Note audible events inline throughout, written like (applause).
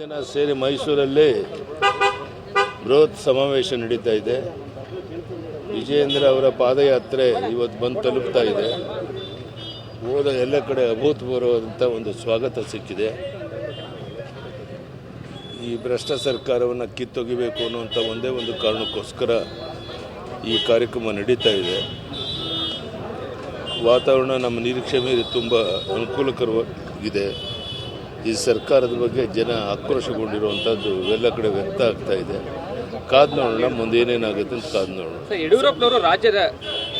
ಜನ ಸೇರಿ ಮೈಸೂರಲ್ಲಿ ಬೃಹತ್ ಸಮಾವೇಶ ನಡೀತಾ ಇದೆ. ವಿಜಯೇಂದ್ರ ಅವರ ಪಾದಯಾತ್ರೆ ಇವತ್ತು ಬಂದು ತಲುಪ್ತಾ ಇದೆ. ಹೋದ ಎಲ್ಲ ಕಡೆ ಅಭೂತಪೂರ್ವವಾದಂಥ ಒಂದು ಸ್ವಾಗತ ಸಿಕ್ಕಿದೆ. ಈ ಭ್ರಷ್ಟ ಸರ್ಕಾರವನ್ನು ಕಿತ್ತೊಗಿಬೇಕು ಅನ್ನುವಂಥ ಒಂದೇ ಒಂದು ಕಾರಣಕ್ಕೋಸ್ಕರ ಈ ಕಾರ್ಯಕ್ರಮ ನಡೀತಾ ಇದೆ. ವಾತಾವರಣ ನಮ್ಮ ನಿರೀಕ್ಷೆ ಮೇಲೆ ತುಂಬ ಅನುಕೂಲಕರವಾಗಿದೆ. ಈ ಸರ್ಕಾರದ ಬಗ್ಗೆ ಜನ ಆಕ್ರೋಶಗೊಂಡಿರುವಂಥದ್ದು ಎಲ್ಲ ಕಡೆ ವ್ಯಕ್ತ ಆಗ್ತಾ ಇದೆ. ಕಾದ್ ನೋಡೋಣ ಮುಂದೆ ಏನೇನಾಗುತ್ತೆ ಅಂತ ಕಾದ್ ನೋಡೋಣ ಯಡಿಯೂರಪ್ಪನವರು ರಾಜ್ಯದ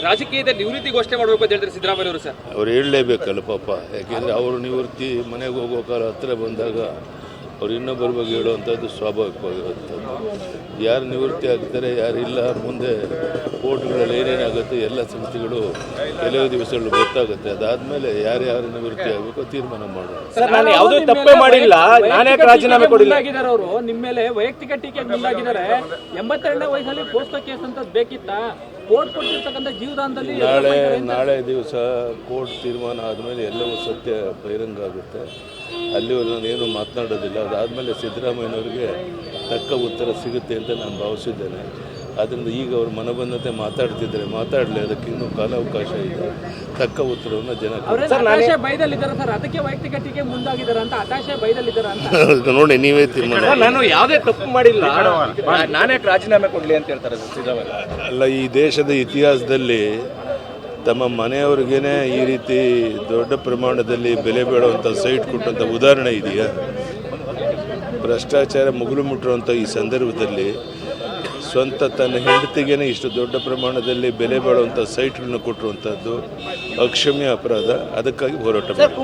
ರಾಜಕೀಯದ ನಿವೃತ್ತಿ ಘೋಷಣೆ ಮಾಡಬೇಕು ಅಂತ ಹೇಳ್ತಾರೆ ಸಿದ್ದರಾಮಯ್ಯ ಅವರು ಸರ್. ಅವ್ರು ಹೇಳಲೇಬೇಕಲ್ಲ ಪಾಪ. ಯಾಕೆಂದರೆ ಅವರು ನಿವೃತ್ತಿ ಮನೆಗೆ ಹೋಗೋ ಕಾಲ ಹತ್ತಿರ ಬಂದಾಗ ಅವ್ರು ಇನ್ನೊಬ್ಬರ ಬಗ್ಗೆ ಹೇಳುವಂಥದ್ದು ಸ್ವಾಭಾವಿಕವಾಗಿರುವಂಥದ್ದು. ಯಾರು ನಿವೃತ್ತಿ ಆಗ್ತಾರೆ ಯಾರಿಲ್ಲ ಮುಂದೆ ಕೋರ್ಟ್ಗಳಲ್ಲಿ ಏನೇನಾಗುತ್ತೆ ಎಲ್ಲ ಸಂಸ್ಥೆಗಳು ಕೆಲವು ದಿವಸಗಳು ಗೊತ್ತಾಗುತ್ತೆ. ಅದಾದಮೇಲೆ ಯಾರ್ಯಾರು ನಿವೃತ್ತಿ ಆಗಬೇಕು ತೀರ್ಮಾನ ಮಾಡೋಣ ಸರ್ ನಾನು ಯಾವುದೇ ತಪ್ಪೇ ಮಾಡಿಲ್ಲ. ನಾನೇ ರಾಜೀನಾಮೆ ಕೊಡಿಲ್ಲ ಅವರು. ನಿಮ್ಮ ಮೇಲೆ ವೈಯಕ್ತಿಕ ಟೀಕೆ ಮುಂದಾಗಿದ್ದಾರೆ. ಎಂಬತ್ತೆರಡನೇ ವಯಸ್ಸಲ್ಲಿ ಪೋಸ್ಟೋ ಕೇಸ್ ಅಂತ ಬೇಕಿತ್ತ? ಕೋರ್ಟ್ ಕೊಟ್ಟಿರ್ತಕ್ಕಂಥ ಜೀವದಾನದಲ್ಲಿ ನಾಳೆ ನಾಳೆ ದಿವಸ ಕೋರ್ಟ್ ತೀರ್ಮಾನ ಆದಮೇಲೆ ಎಲ್ಲವೂ ಸತ್ಯ ಬಹಿರಂಗ ಆಗುತ್ತೆ. ಅಲ್ಲಿವರೆಗೂ ನಾನು ಏನು ಮಾತನಾಡೋದಿಲ್ಲ. ಅದಾದಮೇಲೆ ಸಿದ್ದರಾಮಯ್ಯನವರಿಗೆ ತಕ್ಕ ಉತ್ತರ ಸಿಗುತ್ತೆ ಅಂತ ನಾನು ಭಾವಿಸಿದ್ದೇನೆ. ಆದ್ದರಿಂದ ಈಗ ಅವರು ಮನಬಂದಂತೆ ಮಾತಾಡ್ತಿದ್ದಾರೆ ಮಾತಾಡಲಿ ಅದಕ್ಕೆ ಇನ್ನೂ ಕಾಲಾವಕಾಶ ಇದೆ. ತಕ್ಕ ಉತ್ತರವನ್ನು ಜನ ಸರ್ ಅದಕ್ಕೆ ವೈಯಕ್ತಿಕ ಟೀಕೆ ಮುಂದಾಗಿದ್ದಾರೆ ಅಂತ ಹತಾಶೆ ಅಂತ. (laughs) ನೋಡಿ ನೀವೇ ತೀರ್ಮಾನ ನಾನು ಯಾವುದೇ ತಪ್ಪು ಮಾಡಿಲ್ಲ. ನಾನೇ ರಾಜೀನಾಮೆ ಕೊಡಲಿ ಅಂತ ಹೇಳ್ತಾರೆ ಅಲ್ಲ ಈ ದೇಶದ ಇತಿಹಾಸದಲ್ಲಿ ತಮ್ಮ ಮನೆಯವ್ರಿಗೇ ಈ ರೀತಿ ದೊಡ್ಡ ಪ್ರಮಾಣದಲ್ಲಿ ಬೆಲೆ ಬೇಡುವಂಥ ಸೈಟ್ ಕೊಟ್ಟಂಥ ಉದಾಹರಣೆ ಇದೆಯಾ? ಭ್ರಷ್ಟಾಚಾರ ಮುಗುಲು ಮುಟ್ಟಿರುವಂಥ ಈ ಸಂದರ್ಭದಲ್ಲಿ ಸ್ವಂತ ತನ್ನ ಹೆಂಡತಿಗೇನೆ ಇಷ್ಟು ದೊಡ್ಡ ಪ್ರಮಾಣದಲ್ಲಿ ಬೆಲೆ ಬಾಳುವಂಥ ಸೈಟ್ಗಳನ್ನ ಕೊಟ್ಟಿರುವಂಥದ್ದು ಅಕ್ಷಮ್ಯ ಅಪರಾಧ. ಅದಕ್ಕಾಗಿ ಹೋರಾಟ ಮಾಡಿ